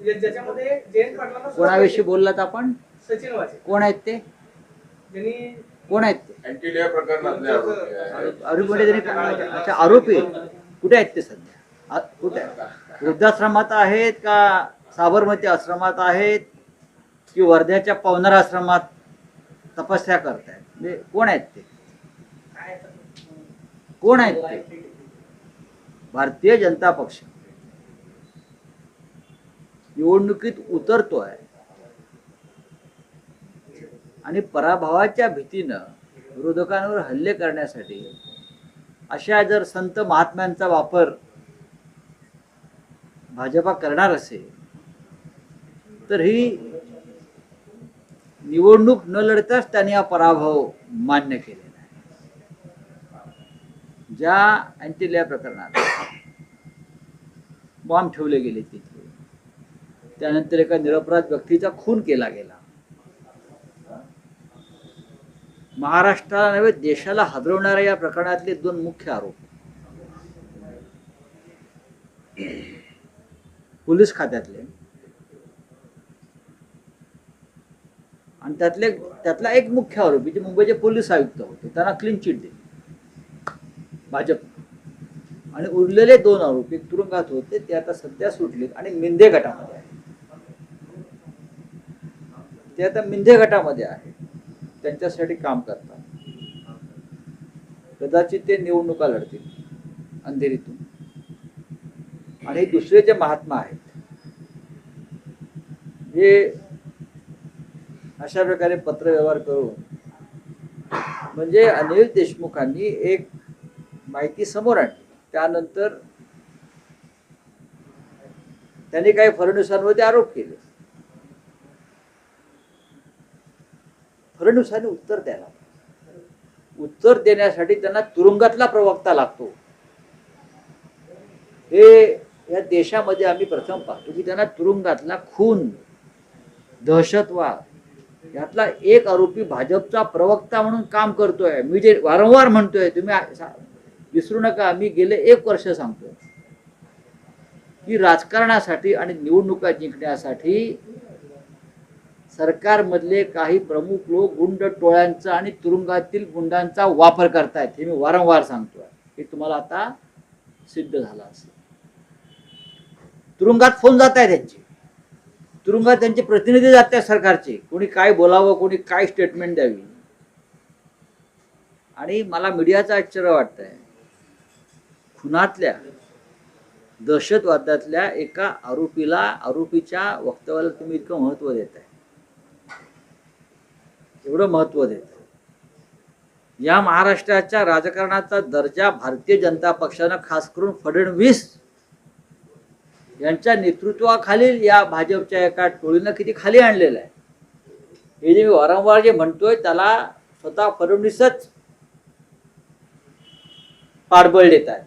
ज्या- ज्याच्यामध्ये जयंत पाटलांना कोणाविषयी बोललात आपण? सचिन वाचे कोण आहेत ते? ज्यांनी कोण आहेत ते? प्रकरणातले आरोपी आहे. आरोपी म्हणजे त्यांनी अच्छा आरोपी कुठे आहेत ते सध्या? आ- कुठे आहेत? वृद्धाश्रमात आहेत का साबरमती आश्रमात आहेत की वर्ध्याच्या पवनार आश्रमात तपस्या करतायत? म्हणजे कोण आहेत ते? कोण आहेत ते? भारतीय जनता पक्ष. निवडणुकीत उतरतोय. आणि पराभवाच्या भीतीनं विरोधकांवर हल्ले करण्यासाठी अशा जर संत महात्म्यांचा वापर भाजपा करणार असेल तर ही निवडणूक न लढताच त्यांनी हा पराभव मान्य केलेला आहे. ज्या अँटिलिया प्रकरणात बॉम्ब ठेवले गेले तिथे त्यानंतर एका निरपराध व्यक्तीचा खून केला गेला. महाराष्ट्राला नव्हे देशाला हादरवणाऱ्या या प्रकरणातले दोन मुख्य आरोप. पोलीस खात्यातले. आणि त्यातले त्यातला एक मुख्य आरोपी जे म्हणजे मुंबईचे पोलीस आयुक्त होते त्यांना क्लीन चिट दिली. भाजप. आणि उरलेले दोन आरोपी तुरुंगात होते ते आता सध्या सुटलेत. आणि मिंदे गटामध्ये आहेत ते आता मिंजे गटामध्ये आहे. त्यांच्यासाठी काम करतात. कदाचित ते निवडणुका लढतील अंधेरीतून. आणि दुसरे जे महात्मा आहेत हे अशा प्रकारे पत्रव्यवहार करून म्हणजे अनिल देशमुखांनी एक माहिती समोर आणली. त्यानंतर त्यांनी काही फडणवीसांवरती आरोप केले. फडणवीसांनी उत्तर द्यायला उत्तर देण्यासाठी त्यांना तुरुंगातला प्रवक्ता लागतो. हे या देशामध्ये आम्ही प्रथम पाहतो की त्यांना तुरुंगातला खून दहशतवाद यातला एक आरोपी भाजपचा प्रवक्ता म्हणून काम करतोय. मी जे वारंवार म्हणतोय तुम्ही विसरू नका मी गेले एक वर्ष सांगतोय. की राजकारणासाठी आणि निवडणुका जिंकण्यासाठी सरकारमधले काही प्रमुख लोक गुंड टोळ्यांचा आणि तुरुंगातील गुंडांचा वापर करतायत हे मी वारंवार सांगतोय. हे तुम्हाला आता सिद्ध झालं असेल. तुरुंगात फोन जात आहे त्यांचे. तुरुंगात त्यांचे प्रतिनिधी जात आहेत सरकारचे. कोणी काय बोलावं कोणी काय स्टेटमेंट द्यावी. आणि मला मीडियाचं आश्चर्य वाटतंय. खुनातल्या दहशतवादातल्या एका आरोपीला आरोपीच्या वक्तव्याला तुम्ही इतकं महत्त्व देत आहे एवढं महत्त्व देत या महाराष्ट्राच्या राजकारणाचा दर्जा भारतीय जनता पक्षानं खास करून फडणवीस यांच्या नेतृत्वाखालील या भाजपच्या एका टोळीनं किती खाली आणलेलं आहे. हे जे मी वारंवार जे म्हणतोय त्याला स्वतः फडणवीसच पाठबळ देत आहेत.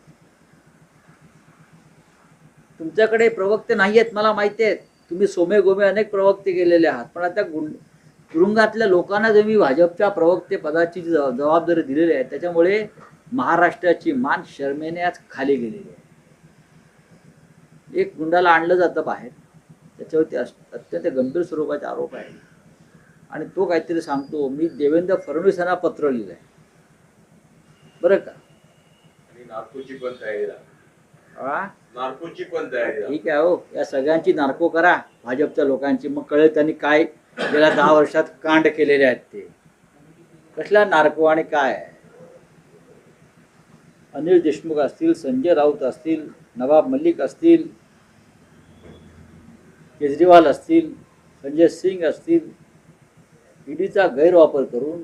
तुमच्याकडे प्रवक्ते नाही आहेत मला माहिती आहेत. तुम्ही सोमे गोमे अनेक प्रवक्ते गेलेले आहात पण आता गुंड तुरुंगातल्या लोकांना तुम्ही भाजपच्या प्रवक्ते पदाची जबाबदारी दिलेली आहे त्याच्यामुळे महाराष्ट्राची मान शर्मेने आज खाली गेलेली आहे. एक गुंडाला आणलं जातं बाहेर त्याच्यावरती अत्यंत गंभीर स्वरूपाचे आरोप आहे आणि तो काहीतरी सांगतो मी देवेंद्र फडणवीस यांना पत्र लिहिलंय. बरं का. ठीक आहे हो. या सगळ्यांची नार्को करा भाजपच्या लोकांची. मग कळेल त्यांनी काय गेल्या दहा वर्षात कांड केलेले आहेत ते. कसला नार्को आणि काय? अनिल देशमुख असतील संजय राऊत असतील नवाब मलिक असतील केजरीवाल असतील संजय सिंग असतील ईडीचा गैरवापर करून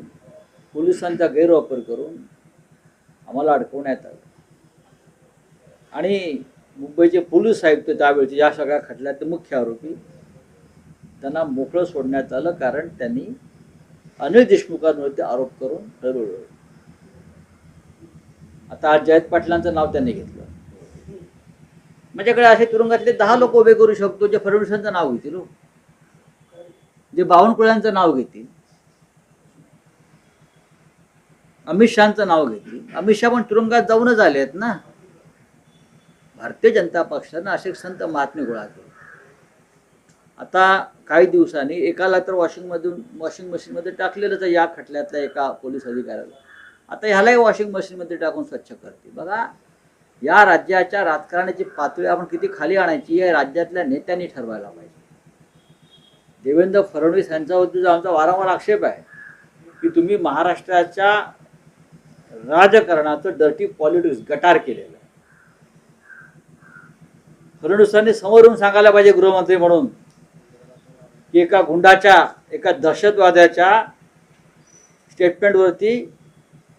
पोलिसांचा गैरवापर करून आम्हाला अडकवण्यात आलं. आणि मुंबईचे पोलीस आयुक्त त्यावेळचे या सगळ्या खटल्याचे मुख्य आरोपी त्यांना मोकळं सोडण्यात आलं कारण त्यांनी अनिल देशमुखांवरती आरोप करून ठरवलं आता आज जयंत पाटलांचं नाव त्यांनी घेतलं. माझ्याकडे असे तुरुंगातले दहा लोक उभे करू शकतो जे फडणवीसांचं नाव घेतील हो. जे बावनकुळ्यांचं नाव घेतील. अमित शहाचं नाव घेतील. अमित शहा पण तुरुंगात जाऊनच आले आहेत ना. भारतीय जनता पक्षानं असे संत महात्मे गोळा केले. आता काही दिवसांनी एकाला तर वॉशिंगमधून वॉशिंग मशीनमध्ये टाकलेलंच आहे या खटल्यातल्या एका पोलीस अधिकाऱ्याला. आता ह्यालाही वॉशिंग मशीनमध्ये टाकून स्वच्छ करते बघा या राज्याच्या राजकारणाची पातळी आपण किती खाली आणायची या राज्यातल्या नेत्यांनी ठरवायला पाहिजे. देवेंद्र फडणवीस यांच्यावरती जो आमचा वारंवार आक्षेप आहे की तुम्ही महाराष्ट्राच्या राजकारणाचं डर्टी पॉलिटिक्स गटार केलेलं आहे. फडणवीसांनी समोरून सांगायला पाहिजे गृहमंत्री म्हणून की एका गुंडाच्या एका दहशतवाद्याच्या स्टेटमेंटवरती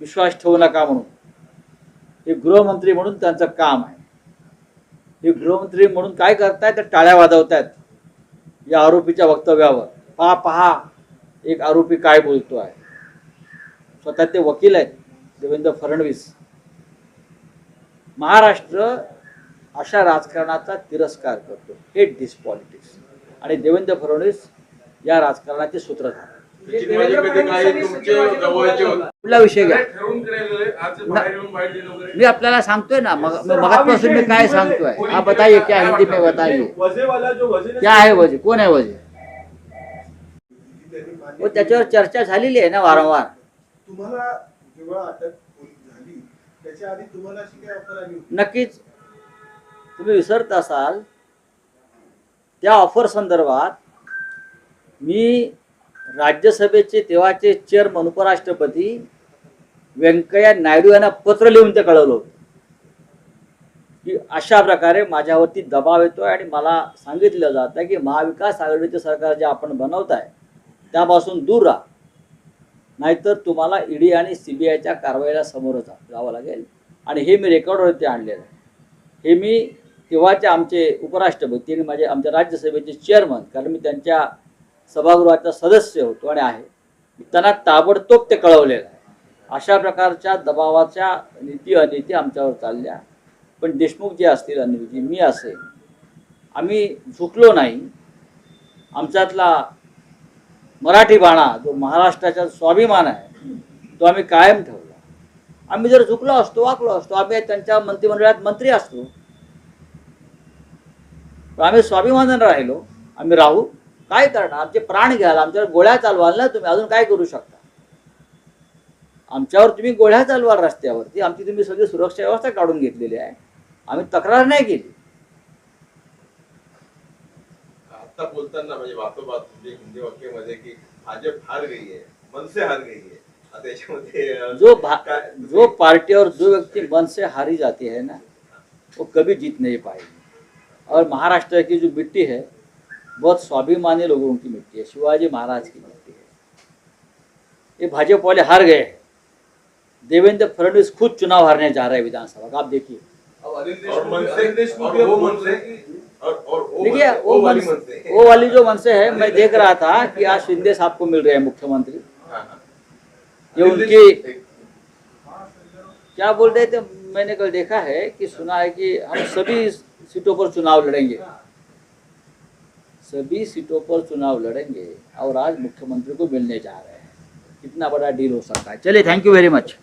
विश्वास ठेवू नका म्हणून. हे गृहमंत्री म्हणून त्यांचं काम आहे. हे गृहमंत्री म्हणून काय करतायत? तर टाळ्या वाजवतायत या आरोपीच्या वक्तव्यावर. पहा पहा एक आरोपी काय बोलतो आहे स्वतः ते वकील आहेत देवेंद्र फडणवीस. महाराष्ट्र अशा राजकारणाचा तिरस्कार करतो. हे डिस पॉलिटिक्स आणि देवेंद्र फडणवीस या राजकारणाचे सूत्रधार. कुठला विषय घ्या? मी आपल्याला सांगतोय ना मग मगापासून मी काय सांगतोय? हा बताइए क्या हिंदी में बताइए वजे वाला जो वजे क्या आहे वजे? कोण आहे वजे? व त्याच्यावर चर्चा झालेली आहे ना वारंवार. तुम्हाला जेव्हा अटक झाली त्याच्या आधी तुम्हाला अशी काय ऑफर आली होती नक्कीच. तुम्ही विसरत असाल त्या ऑफर संदर्भात मी राज्यसभेचे तेव्हाचे चेअरमन उपराष्ट्रपती व्यंकय्या नायडू यांना पत्र लिहून ते कळवलं होतं. की अशा प्रकारे माझ्यावरती दबाव येतोय आणि मला सांगितलं जातं की महाविकास आघाडीचे सरकार जे आपण बनवत आहे त्यापासून दूर राहा. नाहीतर तुम्हाला ईडी आणि सी बी आयच्या कारवाईला समोर जा जावं लागेल. आणि हे मी रेकॉर्डवरती आणलेलं आहे. हे मी तेव्हाचे आमचे उपराष्ट्रपती आणि माझे आमच्या राज्यसभेचे चेअरमन कारण मी त्यांच्या सभागृहाचा सदस्य होतो आणि आहे. त्यांना ताबडतोब ते कळवलेलं आहे. अशा प्रकारच्या दबावाच्या नीती अनिती आमच्यावर चालल्या. पण देशमुख जे असतील अनिलजी मी असेल आम्ही झुकलो नाही. आमच्यातला मराठी बाणा जो महाराष्ट्राचा स्वाभिमान आहे तो आम्ही कायम ठेवला. आम्ही जर झुकलो असतो वाकलो असतो आम्ही त्यांच्या मंत्रिमंडळात मंत्री असतो आम्ही स्वाभिमानानं राहिलो. आम्ही राहू. काय करणार? आमचे प्राण घ्याल. आमच्यावर गोळ्या चालवाल ना तुम्ही. अजून काय करू शकता? आमच्यावर तुम्ही गोळ्या चालवाल रस्त्यावरती. आमची तुम्ही सगळी सुरक्षा व्यवस्था काढून घेतलेली आहे. आम्ही तक्रार नाही केली. आता बोलताना म्हणजे बातोबात म्हणजे हिंदी वाक्यामध्ये की भाजप हार गई है मन से हार गई है. अं, जो जो पार्टी और जो व्यक्ति मन से हारी जाती है ना वो कभी जीत नहीं पाएगी. और महाराष्ट्र की जो मिट्टी है बहुत स्वाभिमानी लोगों की मिट्टी है शिवाजी महाराज की मिट्टी है। ये भाजपा वाले हार गए देवेंद्र फडणवीस खुद चुनाव हारने जा रहे हैं विधानसभा का आप देखिए। देखिए वो वो वाली जो मन से है मैं देख रहा था कि आज शिंदे साहब को मिल रहे हैं मुख्यमंत्री। हाँ, हाँ। ये उनकी क्या बोल रहे थे? मैंने कल देखा है कि सुना है कि हम सभी सीटों पर चुनाव लड़ेंगे। सभी सीटों पर चुनाव लड़ेंगे और आज मुख्यमंत्री को मिलने जा रहे हैं। कितना बड़ा डील हो सकता है। चलिए थैंक यू वेरी मच